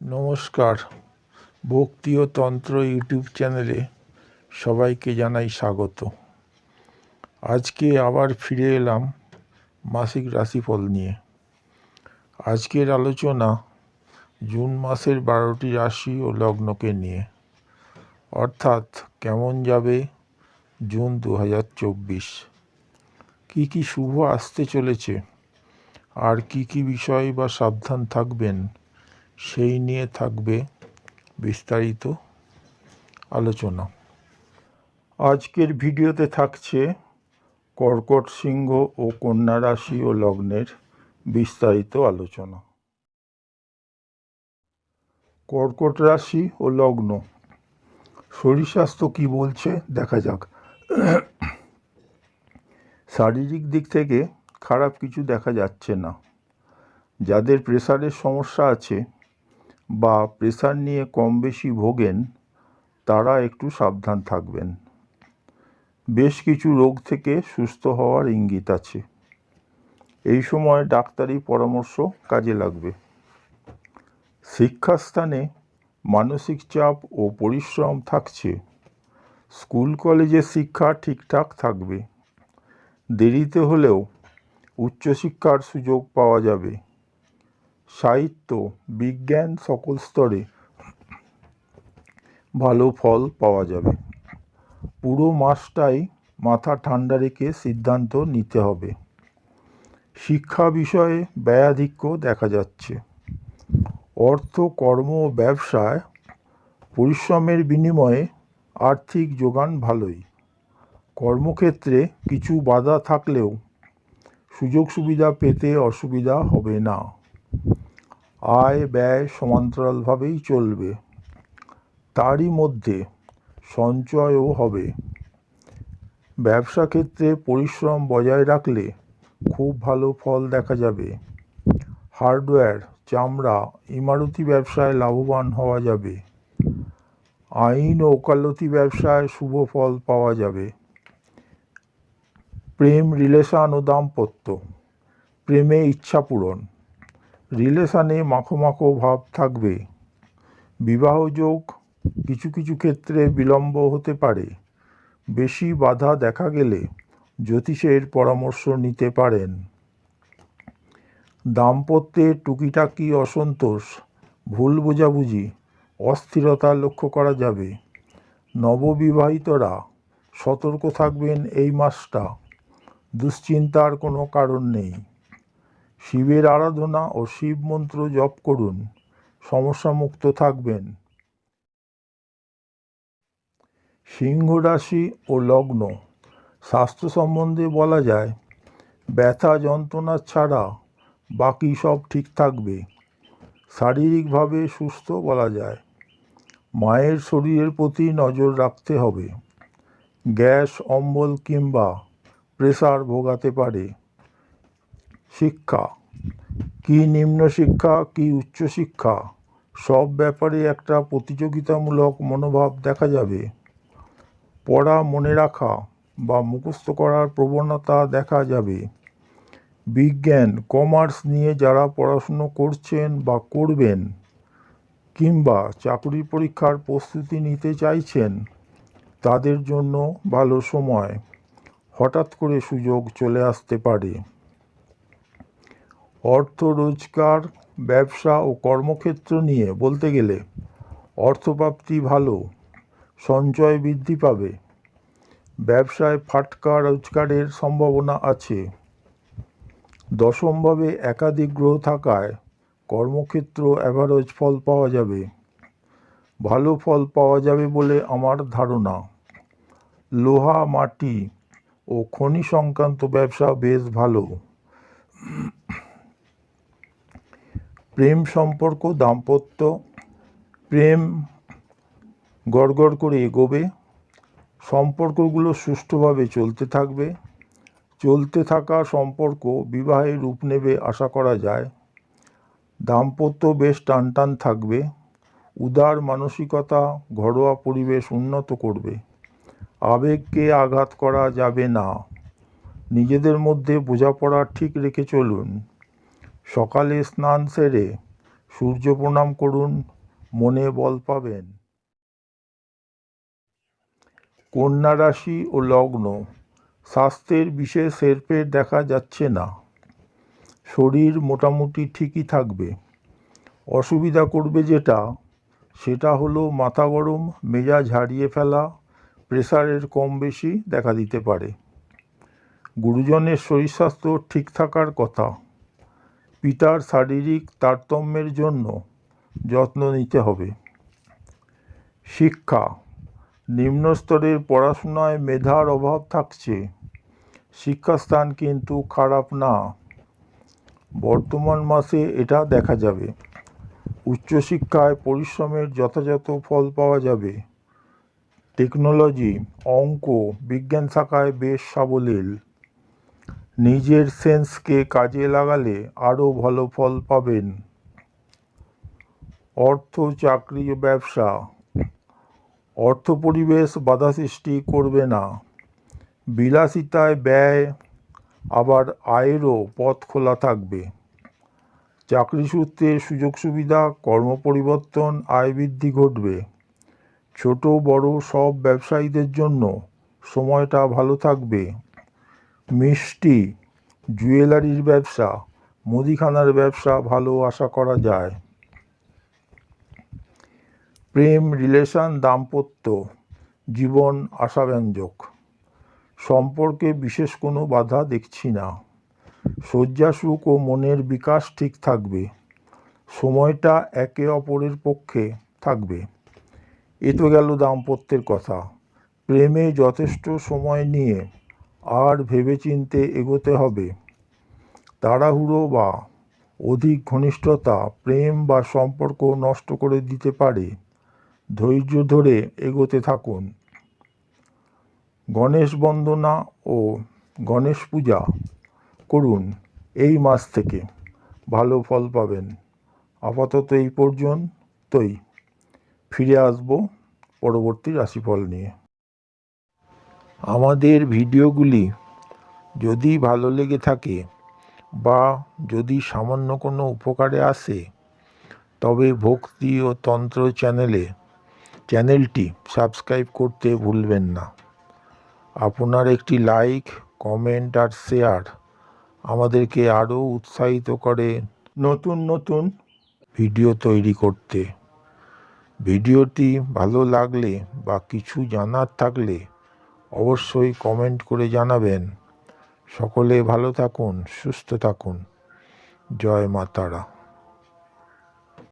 নমস্কার। ভক্তি ও তন্ত্র ইউটিউব চ্যানেলে সবাইকে জানাই স্বাগত। আজকে আবার ফিরে এলাম মাসিক রাশিফল নিয়ে। আজকের আলোচনা জুন মাসের বারোটি রাশি ও লগ্নকে নিয়ে। অর্থাৎ কেমন যাবে জুন দু হাজার চব্বিশ? কী কী শুভ আসতে চলেছে? আর কি কি বিষয় বা সাবধান থাকবেন সেই নিয়ে থাকবে বিস্তারিত আলোচনা। আজকের ভিডিওতে থাকছে কর্কট সিংহ ও কন্যা রাশি ও লগ্নের বিস্তারিত আলোচনা। কর্কট রাশি ও লগ্ন। শরীর স্বাস্থ্য কী বলছে দেখা যাক। শারীরিক দিক থেকে খারাপ কিছু দেখা যাচ্ছে না। যাদের প্রেসারের সমস্যা আছে বা প্রেশার নিয়ে কম বেশি ভোগেন, তারা একটু সাবধান থাকবেন। বেশ কিছু রোগ থেকে সুস্থ হওয়ার ইঙ্গিত আছে। এই সময় ডাক্তারি পরামর্শ কাজে লাগবে। শিক্ষাস্থানে মানসিক চাপ ও পরিশ্রম থাকছে। স্কুল কলেজের শিক্ষা ঠিকঠাক থাকবে। দেরিতে হলেও উচ্চশিক্ষার সুযোগ পাওয়া যাবে। সাহিত্য, বিজ্ঞান সকল স্তরে ভালো ফল পাওয়া যাবে। পুরো মাসটাই মাথা ঠান্ডা রেখে সিদ্ধান্ত নিতে হবে। শিক্ষা বিষয়ে ব্যয়াধিক্য দেখা যাচ্ছে। অর্থ, কর্ম ও ব্যবসায় পরিশ্রমের বিনিময়ে আর্থিক যোগান ভালোই। কর্মক্ষেত্রে কিছু বাধা থাকলেও সুযোগ সুবিধা পেতে অসুবিধা হবে না। আয় ব্যয় সমান্তরালভাবেই চলবে। তারই মধ্যে সঞ্চয়ও হবে। ব্যবসা ক্ষেত্রে পরিশ্রম বজায় রাখলে খুব ভালো ফল দেখা যাবে। হার্ডওয়্যার, চামড়া, ইমারতি ব্যবসায় লাভবান হওয়া যাবে। আইন ও ওকালতি ব্যবসায় শুভ ফল পাওয়া যাবে। প্রেম, রিলেশন ও দাম্পত্য। প্রেমে ইচ্ছা পূরণ। রিলেশানে মাখো ভাব থাকবে। বিবাহযোগ কিছু কিছু ক্ষেত্রে বিলম্ব হতে পারে। বেশি বাধা দেখা গেলে জ্যোতিষের পরামর্শ নিতে পারেন। দাম্পত্যে টুকিটাকি অসন্তোষ, ভুল বোঝাবুঝি, অস্থিরতা লক্ষ্য করা যাবে। নববিবাহিতরা সতর্ক থাকবেন এই মাসটা। দুশ্চিন্তার কোনো কারণ নেই। শিবের আরাধনা ও শিব মন্ত্র জপ করুন। সমস্যামুক্ত থাকবেন। সিংহ রাশি ও লগ্ন। স্বাস্থ্য সম্বন্ধে বলা যায়, ব্যথা যন্ত্রণা ছাড়া বাকি সব ঠিক থাকবে। শারীরিকভাবে সুস্থ বলা যায়। মায়ের শরীরের প্রতি নজর রাখতে হবে। গ্যাস, অম্বল কিংবা প্রেসার ভোগাতে পারে। শিক্ষা। কি নিম্ন শিক্ষা, কি উচ্চশিক্ষা সব ব্যাপারে একটা প্রতিযোগিতামূলক মনোভাব দেখা যাবে। পড়া মনে রাখা বা মুখস্থ করার প্রবণতা দেখা যাবে। বিজ্ঞান, কমার্স নিয়ে যারা পড়াশুনো করছেন বা করবেন কিংবা চাকরি পরীক্ষার প্রস্তুতি নিতে চাইছেন, তাদের জন্য ভালো সময়। হঠাৎ করে সুযোগ চলে আসতে পারে। অর্থ রোজগার, ব্যবসা ও কর্মক্ষেত্র নিয়ে বলতে গেলে অর্থপ্রাপ্তি ভালো, সঞ্চয় বৃদ্ধি পাবে। ব্যবসায় ফাটকা রোজগারের সম্ভাবনা আছে। দশমভাবে একাধিক গ্রহ থাকায় কর্মক্ষেত্র অ্যাভারেজ ফল পাওয়া যাবে। ভালো ফল পাওয়া যাবে বলে আমার ধারণা। লোহা, মাটি ও খনি সংক্রান্ত ব্যবসা বেশ ভালো। প্রেম সম্পর্ক, দাম্পত্য, প্রেম গড়গড় করে এগোবে, সম্পর্কগুলো সুষ্ঠুভাবে চলতে থাকবে, চলতে থাকা সম্পর্ক বিবাহে রূপ নেবে আশা করা যায়, দাম্পত্য বেশ টানটান থাকবে, উদার মানসিকতা, ঘরোয়া পরিবেশ উন্নত করবে, আবেগকে আঘাত করা যাবে না, নিজেদের মধ্যে বোঝাপড়া ঠিক রেখে চলুন। সকালে স্নান সেরে সূর্য প্রণাম করুন, মনে বল পাবেন। কন্যা রাশি ও লগ্ন, স্বাস্থ্যের বিশেষ হেরফের দেখা যাচ্ছে না। শরীর মোটামুটি ঠিকই থাকবে। অসুবিধা করবে যেটা, সেটা হলো মাথা গরম, মেজাজ হারিয়ে ফেলা, প্রেসারের কম বেশি দেখা দিতে পারে। গুরুজনের শরীর স্বাস্থ্য ঠিক থাকার কথা। পিতার শারীরিক তারতম্যের জন্য যত্ন নিতে হবে। শিক্ষা নিম্ন স্তরের পড়াশোনায় মেধার অভাব থাকছে। শিক্ষাস্থান কিন্তু খারাপ না। বর্তমান মাসে এটা দেখা যাবে। উচ্চশিক্ষায় পরিশ্রমের যথাযথ ফল পাওয়া যাবে। টেকনোলজি, অঙ্ক, বিজ্ঞান শাখায় বেশ সাবলীল। নিজের সেন্সকে কাজে লাগালে আরও ভালো ফল পাবেন। অর্থ চাকরি ব্যবসা। অর্থ পরিবেশ বাধা সৃষ্টি করবে না। বিলাসিতায় ব্যয়, আবার আয়েরও পথ খোলা থাকবে। চাকরি সূত্রে সুযোগ সুবিধা, কর্ম পরিবর্তন, আয় বৃদ্ধি ঘটবে। ছোট, বড় সব ব্যবসায়ীদের জন্য সময়টা ভালো থাকবে। মিষ্টি, জুয়েলারির ব্যবসা, মুদিখানার ব্যবসা ভালো আশা করা যায়। প্রেম, রিলেশন, দাম্পত্য, জীবন আশাব্যঞ্জক। সম্পর্কে বিশেষ কোনো বাধা দেখছি না। শয্যা সুখ ও মনের বিকাশ ঠিক থাকবে। সময়টা একে অপরের পক্ষে থাকবে। এ তো গেল দাম্পত্যের কথা। প্রেমে যথেষ্ট সময় নিয়ে আর ভেবেচিন্তে এগোতে হবে। তাড়াহুড়ো বা অধিক ঘনিষ্ঠতা, প্রেম বা সম্পর্ক নষ্ট করে দিতে পারে। ধৈর্য ধরে এগোতে থাকুন। গণেশ বন্দনা ও গণেশ পূজা করুন এই মাস থেকে। ভালো ফল পাবেন। আপাতত এই পর্যন্তই। ফিরে আসব পরবর্তী রাশিফল নিয়ে। আমাদের ভিডিওগুলি যদি ভালো লেগে থাকে বা যদি সামান্য কোনো উপকারে আসে, তবে ভক্তি ও তন্ত্র চ্যানেলে চ্যানেলটি সাবস্ক্রাইব করতে ভুলবেন না। আপনার একটি লাইক, কমেন্ট আর শেয়ার আমাদেরকে আরও উৎসাহিত করে নতুন নতুন ভিডিও তৈরি করতে। ভিডিওটি ভালো লাগলে বা কিছু জানার থাকলে অবশ্যই কমেন্ট করে জানাবেন। সকলে ভালো থাকুন সুস্থ থাকুন। জয় মা তারা।